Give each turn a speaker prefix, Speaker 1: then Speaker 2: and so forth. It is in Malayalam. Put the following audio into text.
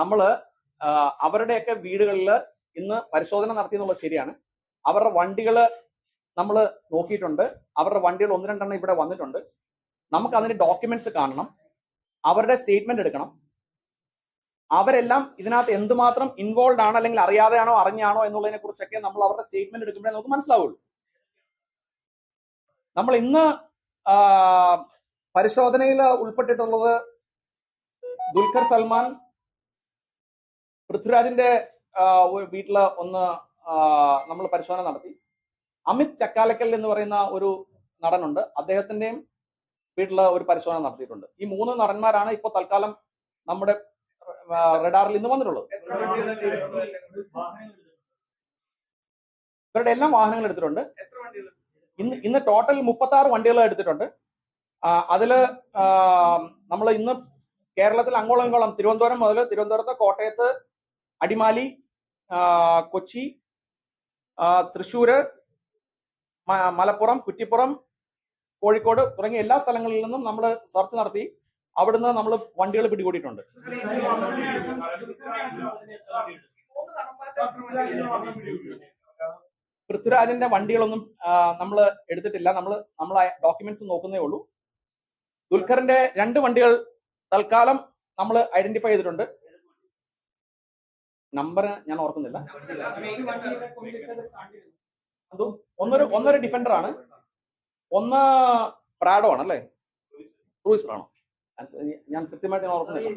Speaker 1: നമ്മൾ ആ, അവരുടെയൊക്കെ വീടുകളിൽ ഇന്ന് പരിശോധന നടത്തി എന്നുള്ളത് ശരിയാണ്. അവരുടെ വണ്ടികൾ നമ്മൾ നോക്കിയിട്ടുണ്ട്. അവരുടെ വണ്ടികൾ ഒന്ന് രണ്ടെണ്ണം ഇവിടെ വന്നിട്ടുണ്ട്. നമുക്ക് അതിന് ഡോക്യുമെന്റ്സ് കാണണം. അവരുടെ സ്റ്റേറ്റ്മെന്റ് എടുക്കണം. അവരെല്ലാം ഇതിനകത്ത് എന്തുമാത്രം ഇൻവോൾവ് ആണ് അല്ലെങ്കിൽ അറിയാതെയാണോ അറിഞ്ഞാണോ എന്നുള്ളതിനെ കുറിച്ചൊക്കെ നമ്മൾ അവരുടെ സ്റ്റേറ്റ്മെന്റ് എടുക്കുമ്പോഴേ നമുക്ക് മനസ്സിലാവുള്ളൂ. നമ്മൾ ഇന്ന് പരിശോധനയിൽ ഉൾപ്പെട്ടിട്ടുള്ളത് ദുൽഖർ സൽമാൻ പൃഥ്വിരാജിന്റെ വീട്ടിൽ വീട്ടിൽ ഒന്ന് നമ്മൾ പരിശോധന നടത്തി. അമിത് ചക്കാലക്കൽ എന്ന് പറയുന്ന ഒരു നടനുണ്ട്. അദ്ദേഹത്തിന്റെയും വീട്ടിൽ ഒരു പരിശോധന നടത്തിയിട്ടുണ്ട്. ഈ മൂന്ന് നടന്മാരാണ് ഇപ്പോൾ തൽക്കാലം നമ്മുടെ റഡാറിൽ ഇന്ന് വന്നിട്ടുള്ളത്. ഇവരുടെ എല്ലാം വാഹനങ്ങൾ എടുത്തിട്ടുണ്ട്. ഇന്ന് ഇന്ന് ടോട്ടൽ മുപ്പത്തി ആറ് വണ്ടികൾ എടുത്തിട്ടുണ്ട്. അതിൽ നമ്മൾ ഇന്ന് കേരളത്തിൽ അങ്ങോളം ഇങ്ങോളം തിരുവനന്തപുരം മുതൽ തിരുവനന്തപുരത്ത് കോട്ടയത്ത് അടിമാലി കൊച്ചി ആ, തൃശ്ശൂര് മലപ്പുറം കുറ്റിപ്പുറം കോഴിക്കോട് തുടങ്ങിയ എല്ലാ സ്ഥലങ്ങളിൽ നിന്നും നമ്മൾ സർച്ച് നടത്തി അവിടുന്ന് നമ്മൾ വണ്ടികൾ പിടികൂടിയിട്ടുണ്ട്. പൃഥ്വിരാജിന്റെ വണ്ടികളൊന്നും നമ്മൾ എടുത്തിട്ടില്ല. നമ്മൾ നമ്മൾ ഡോക്യുമെന്റ്സ് നോക്കുന്നേ ഉള്ളൂ. ദുൽഖറിന്റെ രണ്ട് വണ്ടികൾ തൽക്കാലം നമ്മൾ ഐഡന്റിഫൈ ചെയ്തിട്ടുണ്ട്. നമ്പർ ഞാൻ ഓർക്കുന്നില്ല. ഒന്നൊരു ഒന്നൊരു ഡിഫൻഡർ ആണ്. ഒന്ന് പ്രാഡോ ആണ് അല്ലേ? ക്രൂയിസർ ആണോ ഞാൻ കൃത്യമായിട്ട് ഞാൻ ഓർക്കുന്നില്ല.